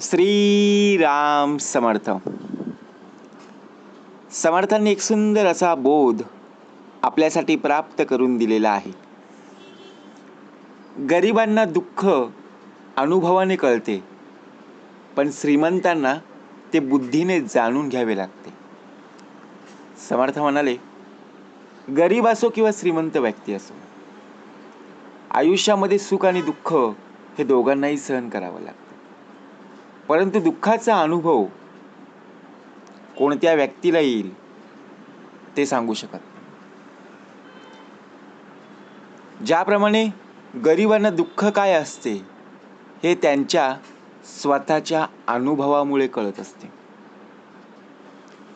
श्रीराम समर्थ. समर्थांनी एक सुंदर असा बोध आपल्यासाठी प्राप्त करून दिलेला आहे. गरिबांना दुःख अनुभवाने कळते पण श्रीमंतांना ते बुद्धीने जाणून घ्यावे लागते. समर्थ म्हणाले गरीब असो किंवा श्रीमंत व्यक्ती असो आयुष्यामध्ये सुख आणि दुःख हे दोघांनाही सहन करावं लागतं. परंतु दुःखाचा अनुभव कोणत्या व्यक्तीला येईल ते सांगू शकत ज्याप्रमाणे गरिबांना दुःख काय असते हे त्यांच्या स्वतःच्या अनुभवामुळे कळत असते.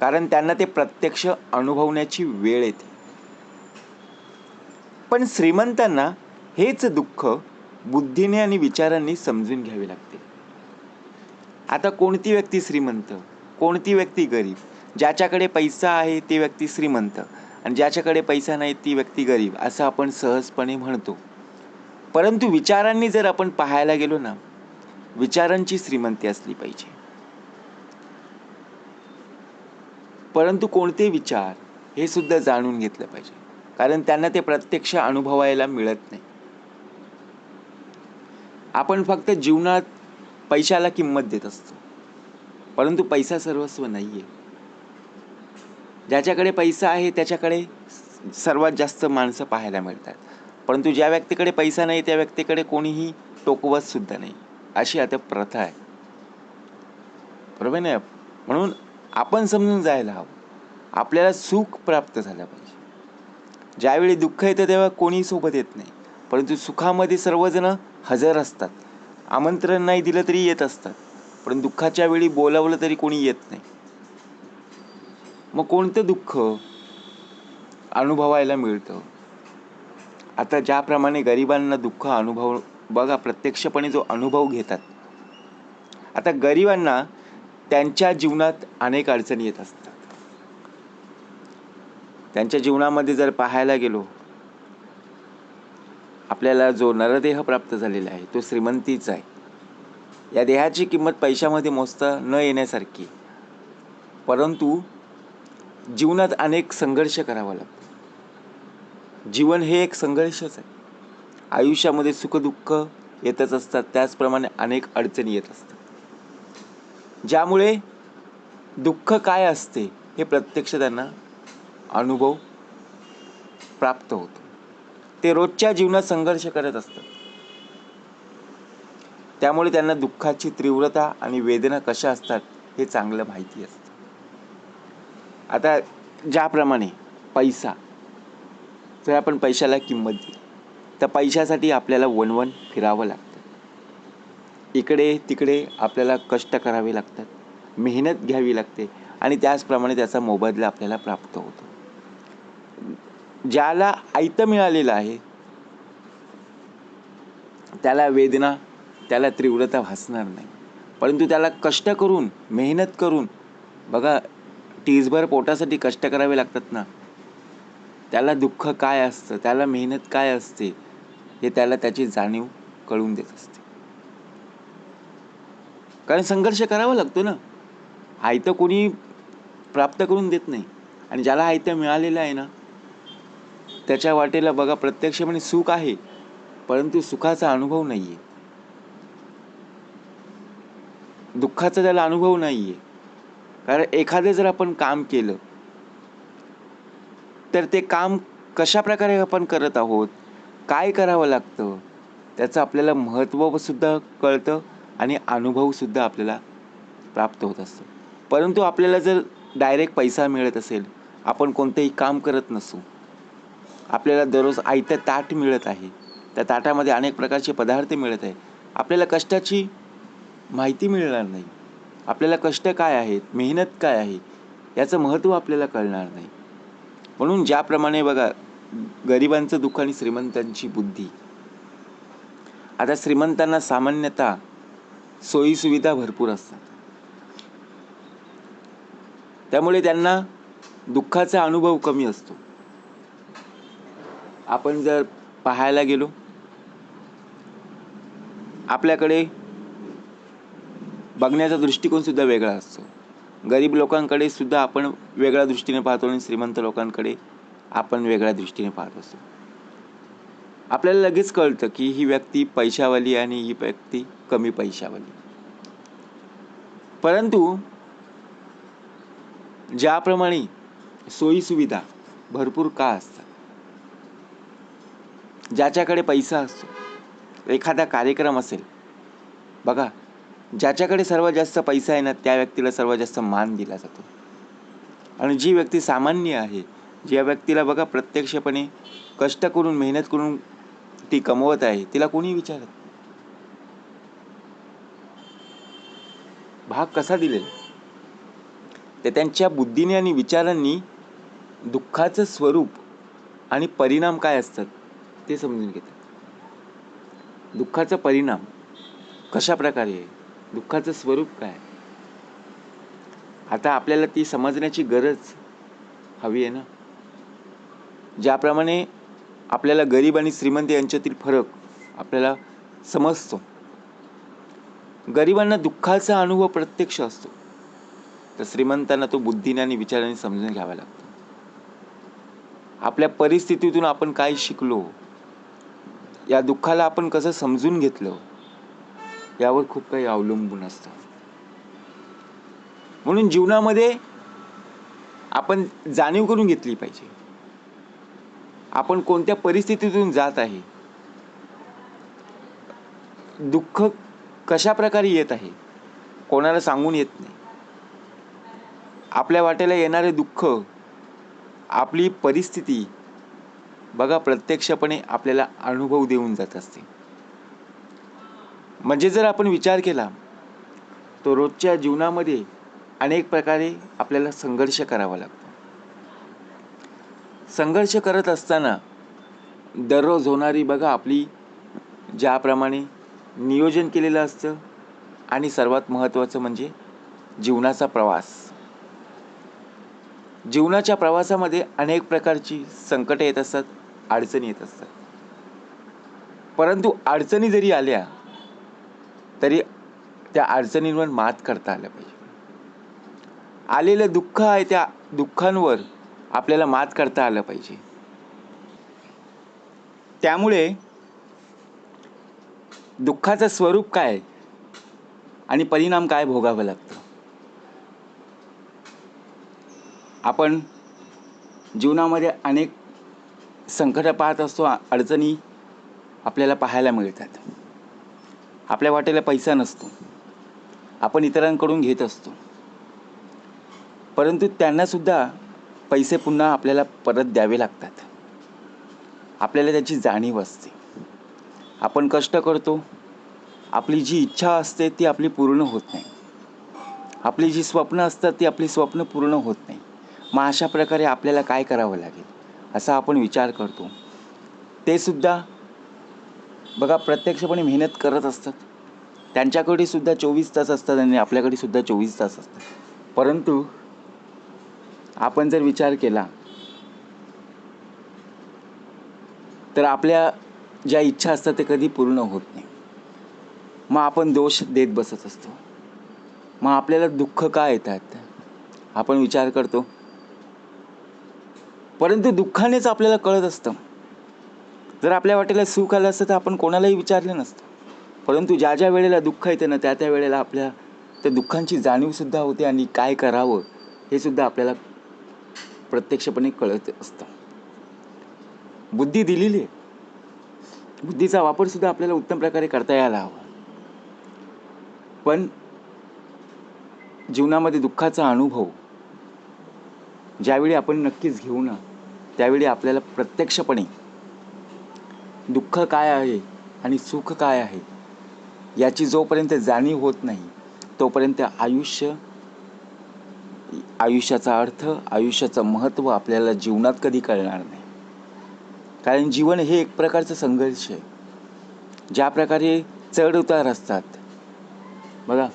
कारण त्यांना ते प्रत्यक्ष अनुभवण्याची वेळ येते. पण श्रीमंतांना हेच दुःख बुद्धीने आणि विचारांनी समजून घ्यावे लागते. आता कोणती व्यक्ती श्रीमंत? कोणती व्यक्ती गरीब? ज्याच्याकडे पैसा आहे ती व्यक्ती श्रीमंत. आणि ज्याच्याकडे पैसा नाही ती व्यक्ती गरीब असं आपण सहजपणे म्हणतो. परंतु विचारांनी जर आपण पाहायला गेलो ना विचारांची श्रीमंती असली पाहिजे. परंतु कोणते विचार हे सुद्धा जाणून घेतलं पाहिजे. कारण त्यांना ते प्रत्यक्ष अनुभवायला मिळत नाही. आपण फक्त जीवनात पैशाला किंमत देत असतो. परंतु पैसा सर्वस्व नाही आहे ज्याच्याकडे पैसा आहे त्याच्याकडे सर्वात जास्त माणसं पाहायला मिळतात. परंतु ज्या व्यक्तीकडे पैसा नाही त्या व्यक्तीकडे कोणीही टोकवत सुद्धा नाही. अशी आता प्रथा आहे. बरोबर नाही? म्हणून आपण समजून जायला हवं. आपल्याला सुख प्राप्त झालं पाहिजे. ज्यावेळी दुःख येतं तेव्हा कोणी सोबत येत नाही. परंतु सुखामध्ये सर्वजण हजर असतात. आमंत्रण नाही दिलं तरी येत असतात. पण दुःखाच्या वेळी बोलावलं तरी कोणी येत नाही. मग कोणतं दुःख अनुभवायला मिळतं? आता ज्याप्रमाणे गरिबांना दुःख अनुभव बघा प्रत्यक्षपणे जो अनुभव घेतात. आता गरिबांना त्यांच्या जीवनात अनेक अडचणी येत असतात. त्यांच्या जीवनामध्ये जर पाहायला गेलो आपल्याला जो नरदेह प्राप्त झालेला आहे तो श्रीमंतीचा आहे. या देहाची किंमत पैशामध्ये मोजता न येण्यासारखी परंतु जीवनात अनेक संघर्ष करावा लागतो. जीवन हे एक संघर्षच आहे. आयुष्यामध्ये सुखदुःख येतच असतात त्याचप्रमाणे अनेक अडचणी येत असतात. ज्यामुळे दुःख काय असते हे प्रत्यक्ष त्यांना अनुभव प्राप्त होतो. ते रोजच्या जीवनात संघर्ष करत असतात. त्यामुळे त्यांना दुःखाची तीव्रता आणि वेदना कशा असतात हे चांगलं माहिती असतं. आता ज्याप्रमाणे पैसा जर आपण पैशाला किंमत दिली. तर पैशासाठी आपल्याला वणवण फिरावं लागतं. इकडे तिकडे आपल्याला कष्ट करावे लागतात मेहनत घ्यावी लागते आणि त्याचप्रमाणे त्याचा मोबदला आपल्याला प्राप्त होतो. ज्याला आयतं मिळालेलं आहे त्याला वेदना त्याला तीव्रता भासणार नाही. परंतु त्याला कष्ट करून मेहनत करून बघा टीसभर पोटासाठी कष्ट करावे लागतात ना. त्याला दुःख काय असतं त्याला मेहनत काय असते हे त्याला त्याची जाणीव कळून देत असते. कारण संघर्ष करावा लागतो ना. आयतं कोणी प्राप्त करून देत नाही. आणि ज्याला आयतं मिळालेलं आहे ना त्याच्या वाटेला बघा प्रत्यक्षपणे म्हणजे सुख आहे परंतु सुखाचा अनुभव नाही आहे दुःखाचा त्याला अनुभव नाही आहे कारण एखादं जर आपण काम केलं तर ते काम कशा प्रकारे आपण करत आहोत काय करावं लागतं त्याचं आपल्याला महत्त्वसुद्धा कळतं आणि अनुभवसुद्धा आपल्याला प्राप्त होत असतो. परंतु आपल्याला जर डायरेक्ट पैसा मिळत असेल आपण कोणतंही काम करत नसू आपल्याला दररोज आयतं ताट मिळत आहे. त्या ताटामध्ये अनेक प्रकारचे पदार्थ मिळत आहे. आपल्याला कष्टाची माहिती मिळणार नाही. आपल्याला कष्ट काय आहेत? मेहनत काय आहे? याचं महत्त्व आपल्याला कळणार नाही. म्हणून ज्याप्रमाणे बघा गरिबांचं दुःख आणि श्रीमंतांची बुद्धी. आता श्रीमंतांना सामान्यतः सोयीसुविधा भरपूर असतात. त्यामुळे त्यांना दुःखाचा अनुभव कमी असतो. आपण जर पाहायला गेलो आपल्याकडे बघण्याचा दृष्टिकोनसुद्धा वेगळा असतो. गरीब लोकांकडे सुद्धा आपण वेगळ्या दृष्टीने पाहतो आणि श्रीमंत लोकांकडे आपण वेगळ्या दृष्टीने पाहत असतो. आपल्याला लगेच कळतं की ही व्यक्ती पैशावाली आणि ही व्यक्ती कमी पैशावाली. परंतु ज्याप्रमाणे सोयीसुविधा भरपूर का असतात? ज्याच्याकडे पैसा असतो एखादा कार्यक्रम असेल बघा ज्याच्याकडे सर्वात जास्त पैसा आहे ना त्या व्यक्तीला सर्वात जास्त मान दिला जातो. आणि जी व्यक्ती सामान्य आहे ज्या व्यक्तीला बघा प्रत्यक्षपणे कष्ट करून मेहनत करून ती कमवत आहे तिला कोणी विचारत? भाग कसा दिलेला? ते त्यांच्या बुद्धीने आणि विचारांनी दुःखाचं स्वरूप आणि परिणाम काय असतात? ते समजून घेतात. दुःखाचा परिणाम कशा प्रकारे आहे? दुःखाचं स्वरूप काय आता आपल्याला ती समजण्याची गरज हवी आहे ना? ज्याप्रमाणे आपल्याला गरीब आणि श्रीमंत यांच्यातील फरक आपल्याला समजतो. गरिबांना दुःखाचा अनुभव प्रत्यक्ष असतो. तर श्रीमंतांना तो बुद्धीने आणि विचाराने समजून घ्यावा लागतो. आपल्या परिस्थितीतून आपण काय शिकलो? या दुःखाला आपण कसं समजून घेतलं यावर खूप काही अवलंबून असतं. म्हणून जीवनामध्ये आपण जाणीव करून घेतली पाहिजे. आपण कोणत्या परिस्थितीतून जात आहे? दुःख कशा प्रकारे येत आहे? कोणाला सांगून येत नाही. आपल्या वाटेला येणारे दुःख आपली परिस्थिती बघा प्रत्यक्षपणे आपल्याला अनुभव देऊन जात असते. म्हणजे जर आपण विचार केला तो रोजच्या जीवनामध्ये अनेक प्रकारे आपल्याला संघर्ष करावा लागतो. संघर्ष करत असताना दररोज होणारी बघा आपली ज्याप्रमाणे नियोजन केलेलं असतं आणि सर्वात महत्त्वाचं म्हणजे जीवनाचा प्रवास. जीवनाच्या प्रवासामध्ये अनेक प्रकारची संकटे येत असतात. अडचणी येत असतात. परंतु अडचणी जरी आल्या तरी त्या अडचणींवर मात करता आलं पाहिजे. आलेलं दुःख आहे त्या दुःखांवर आपल्याला मात करता आलं पाहिजे. त्यामुळे दुःखाचं स्वरूप काय आणि परिणाम काय भोगावं लागतं? आपण जीवनामध्ये अनेक संकटं पाहत असतो अडचणी आपल्याला पाहायला मिळतात. आपल्या वाटेला पैसा नसतो. आपण इतरांकडून घेत असतो. परंतु त्यांनासुद्धा पैसे पुन्हा आपल्याला परत द्यावे लागतात. आपल्याला त्याची जाणीव असते. आपण कष्ट करतो. आपली जी इच्छा असते ती आपली पूर्ण होत नाही. आपली जी स्वप्न असतात ती आपली स्वप्न पूर्ण होत नाही. मग अशा प्रकारे आपल्याला काय करावं लागेल? असा आपण विचार करतो. ते सुद्धा बघा प्रत्यक्षपणे मेहनत करत असतात. त्यांच्याकडे सुद्धा चोवीस तास असतात आणि आपल्याकडे सुद्धा चोवीस तास असतात. परंतु आपण जर विचार केला तर आपल्या ज्या इच्छा असतात ते कधी पूर्ण होत नाही. मग आपण दोष देत बसत असतो. मग आपल्याला दुःख का येतात? आपण विचार करतो परंतु दुःखानेच आपल्याला कळत असतं. जर आपल्या वाटेला सुख आलं असतं तर आपण कोणालाही विचारलं नसतं. परंतु ज्या ज्या वेळेला दुःख येतं ना त्या त्या वेळेला आपल्या त्या दुःखांची जाणीवसुद्धा होते आणि काय करावं हे सुद्धा आपल्याला प्रत्यक्षपणे कळत असतं. बुद्धी दिलेली आहे. बुद्धीचा वापर सुद्धा आपल्याला उत्तम प्रकारे करता यायला हवा. पण जीवनामध्ये दुःखाचा अनुभव ज्यावेळी आपण नक्कीच घेऊ ना त्यावेळी आपल्याला प्रत्यक्षपणे दुःख काय आहे आणि सुख काय आहे याची जोपर्यंत जाणीव होत नाही तोपर्यंत आयुष्य आयुष्याचा अर्थ आयुष्याचं महत्त्व आपल्याला जीवनात कधी कळणार नाही. कारण जीवन हे एक प्रकारचं संघर्ष आहे. ज्या प्रकारे चढ उतार असतात बघा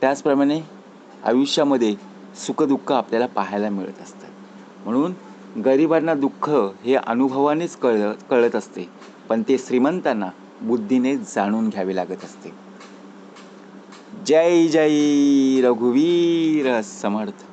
त्याचप्रमाणे आयुष्यामध्ये सुखदुःख आपल्याला पाहायला मिळत असतात. म्हणून गरिबांना दुःख हे अनुभवानेच कळ कळत असते. पण ते श्रीमंतांना बुद्धीने जाणून घ्यावे लागत असते. जय जय रघुवीर समर्थ.